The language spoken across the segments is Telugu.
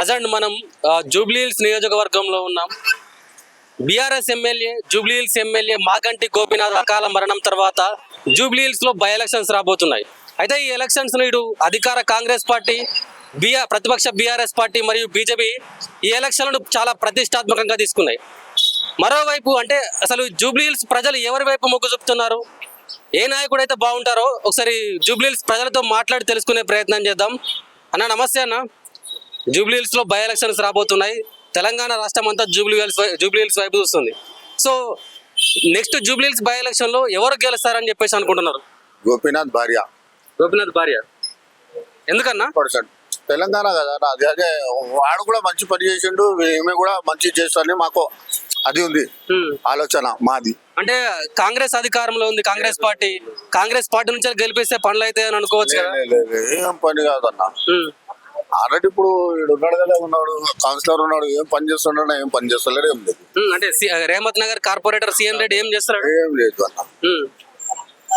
ప్రజెంట్ మనం జూబ్లీహిల్స్ నియోజకవర్గంలో ఉన్నాం. BRS MLA Jubilee Hills MLA Maganti Gopinath అకాల మరణం తర్వాత జూబ్లీహిల్స్లో బై ఎలక్షన్స్ రాబోతున్నాయి. అయితే ఈ ఎలక్షన్స్ ఇటు అధికార కాంగ్రెస్ పార్టీ బీఆర్ ప్రతిపక్ష బీఆర్ఎస్ పార్టీ మరియు బీజేపీ ఈ ఎలక్షన్లను చాలా ప్రతిష్టాత్మకంగా తీసుకున్నాయి. మరోవైపు అంటే అసలు జూబ్లీహిల్స్ ప్రజలు ఎవరి వైపు మొగ్గు చూపుతున్నారు? ఏ నాయకుడు అయితే బాగుంటారో ఒకసారి జూబ్లీహిల్స్ ప్రజలతో మాట్లాడి తెలుసుకునే ప్రయత్నం చేద్దాం. అన్న నమస్తే అన్న. జూబ్లీహిల్స్లో బై ఎలక్షన్స్ రాబోతున్నాయి. తెలంగాణ రాష్ట్రం అంతా జూబ్లీహిల్స్ జూబ్లీహిల్స్ వైపు చూస్తుంది. సో నెక్స్ట్ జూబ్లీహిల్స్ బై ఎలక్షన్లో ఎవరు గెలుస్తారని చెప్పేసి అనుకుంటున్నారు? గోపీనాథ్ భార్య. గోపినాథ్ భార్య. ఎందుకన్నా? పర్సెంట్ తెలంగాణ కదా అది అదే వాడు కూడా మంచి పని చేసిండు ఈమె కూడా మంచి చేస్తారని మాకు అది ఉంది. ఆలోచన మాది. అంటే కాంగ్రెస్ అధికారంలో ఉంది కాంగ్రెస్ పార్టీ. కాంగ్రెస్ పార్టీ నుంచి గెలిపిస్తే పనులు అయితే అని అనుకోవచ్చు ఏం పని కాదన్న. ఆల్రెడీ ఇప్పుడు ఈడు ఉన్నాడు కదా ఉన్నాడు. కౌన్సిలర్ ఉన్నాడు. ఏం పని చేస్తున్నాడు? ఏం పని చేస్తలేడు ఏం లేదు. అంటే సి- రేమత్ నగర్ కార్పొరేటర్ సీఎన్ రెడ్డి ఏం చేస్తాడు ఏం లేదు అన్న.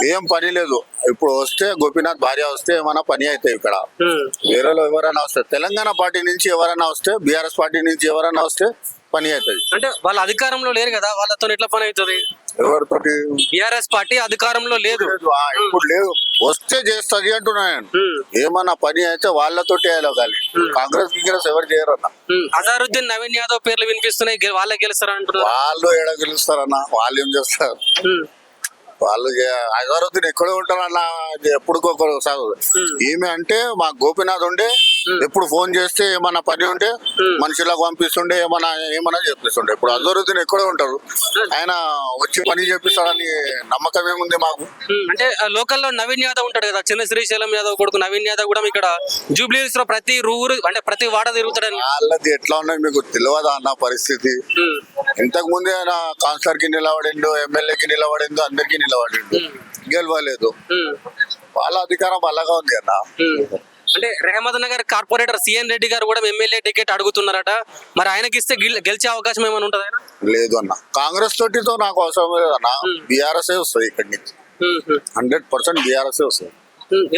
ఏం పని లేదు. ఇప్పుడు వస్తే గోపీనాథ్ భార్య వస్తే ఏమైనా పని అవుతాయి ఇక్కడ. హ్మ్. వేరే ఎవరైనా వస్తే తెలంగాణ పార్టీ నుంచి ఎవరైనా వస్తే బీఆర్ఎస్ పార్టీ నుంచి ఎవరైనా వస్తే పని అవుతుంది. అంటే వాళ్ళ అధికారంలో లేరు కదా వాళ్ళతో ఎట్లా పని అవుతుంది? ఎవరితోటి? బీఆర్ఎస్ పార్టీ అధికారంలో లేదు. లేదు, ఆ, ఇప్పుడు లేదు. వస్తే చేస్తుంది అంటున్నా నేను. హ్మ్. ఏమన్నా పని అయితే వాళ్ళతోటి వెళ్ళగాలి కాంగ్రెస్ గిగ్రెస్ ఎవరు చేయరన్న. అజారుద్దీన్ నవీన్ యాదవ్ పేర్లు వినిపిస్తున్నాయి. గె- వాళ్ళే గెలుస్తారా అంటున్నారు? వాళ్ళు ఎడ గెలుస్తారన్న? వాళ్ళు ఏం చేస్తారు. వాళ్ళు అగరుద్దీన్ ఎక్కడే ఉంటారన్న? ఎప్పుడుకొకరు సాగు. ఈమె అంటే మా గోపీనాథ్ ఉండే ఎప్పుడు ఫోన్ చేస్తే ఏమన్నా పని ఉంటే మనుషులకు పంపిస్తుండే ఏమన్నా ఏమన్నా చెప్పిస్తుండే. ఇప్పుడు అజరుద్దీన్ ఎక్కడే ఉంటారు? ఆయన వచ్చి పని చేపిస్తాడని నమ్మకం ఏముంది మాకు. అంటే లోకల్లో నవీన్ యాదవ్ ఉంటాడు కదా చిన్న శ్రీశైలం యాదవ్ కొడుకు నవీన్ యాదవ్ కూడా ఇక్కడ జూబ్లీహిల్స్లో ప్రతి ఊరు అంటే ప్రతి వాడ తిరుగుతాడని. వాళ్ళది ఎట్లా ఉన్నది మీకు తెలియదా అన్న పరిస్థితి. ఇంతకు ముందే ఆయన కౌన్సిలర్కి నిలబడిండు ఎమ్మెల్యేకి నిలబడిండు అందరికి నిలబడిండు. గెలవలేదు. వాళ్ళ అధికారం అలాగా ఉంది అన్న. అంటే రేహమద్ నగర్ కార్పొరేటర్ సిఎన్ రెడ్డి గారు కూడా ఎమ్మెల్యే టికెట్ అడుగుతున్నారట. మరి ఆయనకి ఇస్తే గెల్- గెలిచే అవకాశం ఏమైనా ఉంటుందా లేదు అన్న. కాంగ్రెస్ తోటితో నాకు అవసరం లేదు అన్న. బీఆర్ఎస్ వస్తుంది ఇక్కడి నుంచి. హండ్రెడ్ పర్సెంట్ బీఆర్ఎస్ వస్తుంది.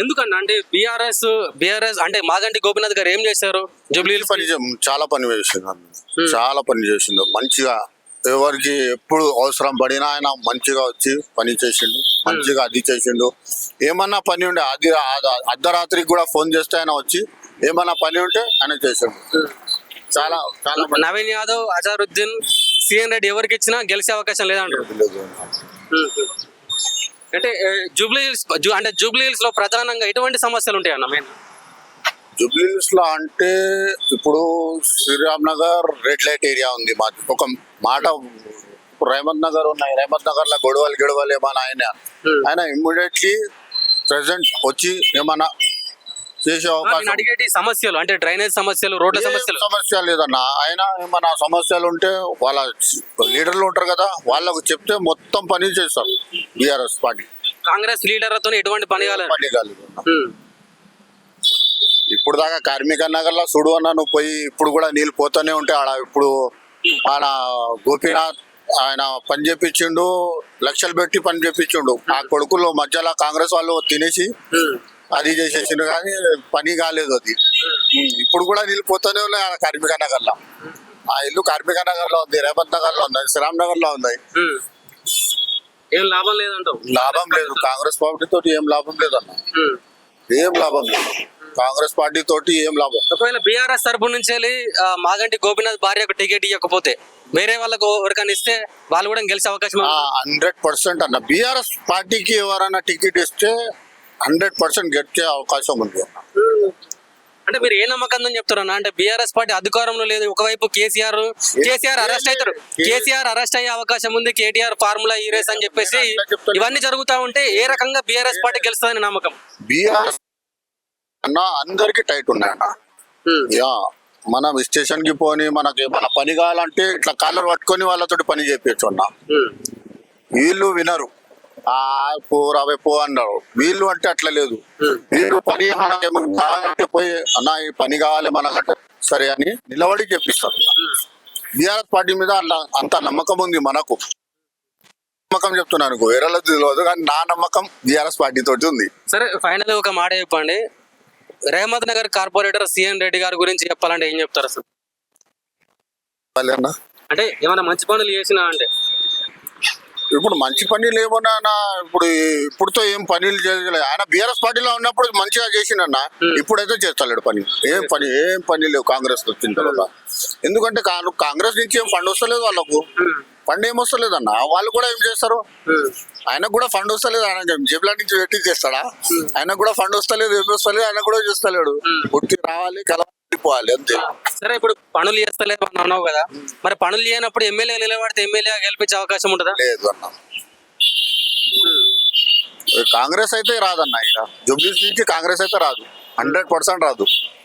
ఎందుకన్నా? అంటే బీఆర్ఎస్ బీఆర్ఎస్ అంటే మాగంటి గోపినాథ్ గారు ఏం చేశారు? జూబ్లీహిల్స్ పని చాలా పని అన్న. చాలా పని చేసిండు. మంచిగా ఎవరికి ఎప్పుడు అవసరం పడినా ఆయన మంచిగా వచ్చి పని చేసిండు మంచిగా అది చేసిండు. ఏమన్నా పని ఉండే అది అర్ధరాత్రికి కూడా ఫోన్ చేస్తే ఆయన వచ్చి ఏమన్నా పని ఉంటే ఆయన చేసిండు. చాలా చాలా నవీన్ యాదవ్ అజారుద్దీన్ సిఎన్ రెడ్డి ఎవరికి ఇచ్చినా గెలిచే అవకాశం లేదంటారు. లేదు. అంటే జూబ్లీ హిల్స్ అంటే జూబ్లీ హిల్స్లో ప్రధానంగా ఎటువంటి సమస్యలు ఉంటాయి అన్న మెయిన్? జూబ్లీహిల్స్లో అంటే ఇప్పుడు Sriram Nagar red light area ఉంది మాది ఒక మాట రేవంత్ నగర్ ఉన్నాయి. రేవంత్ నగర్లో గొడవలు గొడవలు ఏమన్నా ఆయన ఆయన ఇమ్మీడియట్లీ ప్రెసెంట్ వచ్చి ఏమన్నా చేసే అవకాశం అడిగేటి సమస్యలు అంటే డ్రైనేజ్ సమస్యలు రోడ్ల సమస్యలు? సమస్య లేదన్న ఆయన ఏమన్నా సమస్యలు ఉంటే వాళ్ళ లీడర్లు ఉంటారు కదా వాళ్ళకు చెప్తే మొత్తం పని చేస్తారు బీఆర్ఎస్ పార్టీ. కాంగ్రెస్ లీడర్లతో ఎటువంటి పని కాలేదు. పని కాలేదు. ఇప్పుడు దాకా కార్మిక నగర్లో చూడు అన్న నువ్వు పోయి ఇప్పుడు కూడా నీళ్ళు పోతానే ఉంటాయి ఆడ ఇప్పుడు ఆయన గోపీనాథ్ ఆయన పని చేపించిండు లక్షలు పెట్టి పని చేపించిండు. ఆ కొడుకులు మధ్యలో కాంగ్రెస్ వాళ్ళు తినేసి అది చేసేసిండు కానీ పని కాలేదు అది. ఇప్పుడు కూడా నీళ్ళు పోతానే ఉన్నాయి ఆడ కార్మిక నగర్లో ఆ ఇల్లు కార్మిక నగర్లో ఉంది రేవంత్ నగర్లో ఉంది శ్రీరామ్ నగర్లో ఉంది ఏం లాభం లేదంటావు? లాభం లేదు కాంగ్రెస్ పార్టీ తోటి ఏం లాభం లేదన్న. ఏం లాభం లేదు. కాంగ్రెస్ పార్టీ తోటి ఏం లాభం? ఒకవేళ బీఆర్ఎస్ తరపు నుంచి వెళ్ళి మాగంటి గోపినాథ్ భార్యకు టికెట్ ఇవ్వకపోతే వేరే వాళ్ళకు ఎవరికైనా ఇస్తే వాళ్ళు కూడా గెలిచే అవకాశం. హండ్రెడ్ పర్సెంట్ అన్న. బీఆర్ఎస్ పార్టీకి ఎవరైనా టికెట్ ఇస్తే హండ్రెడ్ పర్సెంట్ గెలిచే అవకాశం ఉంది. అంటే మీరు ఏ నమ్మకం చెప్తారన్న అంటే బీఆర్ఎస్ పార్టీ అధికారంలో లేదు. ఒకవైపు కేసీఆర్ కేసీఆర్ అరెస్ట్ అవుతారు. కేసీఆర్ అరెస్ట్ అయ్యే అవకాశం ఉంది. కేటీఆర్ ఫార్ములా ఈ రేస్ అని చెప్పేసి ఇవన్నీ జరుగుతా ఉంటే ఏ రకంగా బీఆర్ఎస్ పార్టీ గెలుస్తుందని నమ్మకం? బీఆర్ఎస్ అన్న అందరికి టైట్ ఉన్నాయన్న యా మనం స్టేషన్కి పోని మనకి ఏమైనా పని కావాలంటే ఇట్లా కాలర్ పట్టుకొని వాళ్ళతోటి పని చేపించు అన్న. వీళ్ళు వినరు. ఆ పో రావే పో అన్నారు. వీళ్ళు అంటే అట్లా లేదు. వీళ్ళు పని కావాలంటే పోయి అన్న ఈ పని కావాలి మనకంటే సరే అని నిలబడి చెప్పిస్తారు బీఆర్ఎస్ పార్టీ మీద అట్లా అంత నమ్మకం ఉంది మనకు. నమ్మకం చెప్తున్నాను వేరే తెలియదు కానీ నా నమ్మకం బీఆర్ఎస్ పార్టీ తోటి ఉంది. సరే ఫైనల్ ఒక మాట చెప్పండి. రేవంత్ నగర్ కార్పొరేటర్ సిఎన్ రెడ్డి గారి గురించి చెప్పాలంటే ఏం చెప్తారు అసలు అంటే ఏమైనా మంచి పనులు చేసినా అంటే? ఇప్పుడు మంచి పనులు ఏమన్నా అన్న, ఇప్పుడు ఇప్పుడుతో ఏం పనులు చేయలేదు ఆయన బీఆర్ఎస్ పార్టీలో ఉన్నప్పుడు మంచిగా చేసిండన్న. ఇప్పుడైతే చేస్తలేడు పని. ఏం పని ఏం పని లేవు కాంగ్రెస్ వచ్చిన తర్వాత. ఎందుకంటే కాంగ్రెస్ నుంచి ఏం ఫండ్ వస్తలేదు వాళ్ళకు. ఫండ్ ఏం వస్తలేదు అన్న వాళ్ళు కూడా ఏం చేస్తారు? ఆయనకు కూడా ఫండ్ వస్తలేదు ఆయన జేబుల నుంచి పెట్టి చేస్తాడా? ఆయనకు కూడా ఫండ్ వస్తలేదు ఏం వస్తలేదు ఆయన కూడా చేస్తలేడు. పుట్టి రావాలి కలవాలి అంతే. సరే ఇప్పుడు పనులు చేస్తలేదు అని అన్నావు కదా. మరి పనులు చేయనప్పుడు ఎమ్మెల్యే నిలబడితే ఎమ్మెల్యే గెలిపించే అవకాశం ఉంటుందా? లేదు అన్న కాంగ్రెస్ అయితే రాదన్న ఇక జూబ్లీస్ నుంచి కాంగ్రెస్ అయితే రాదు. హండ్రెడ్ పర్సెంట్ రాదు.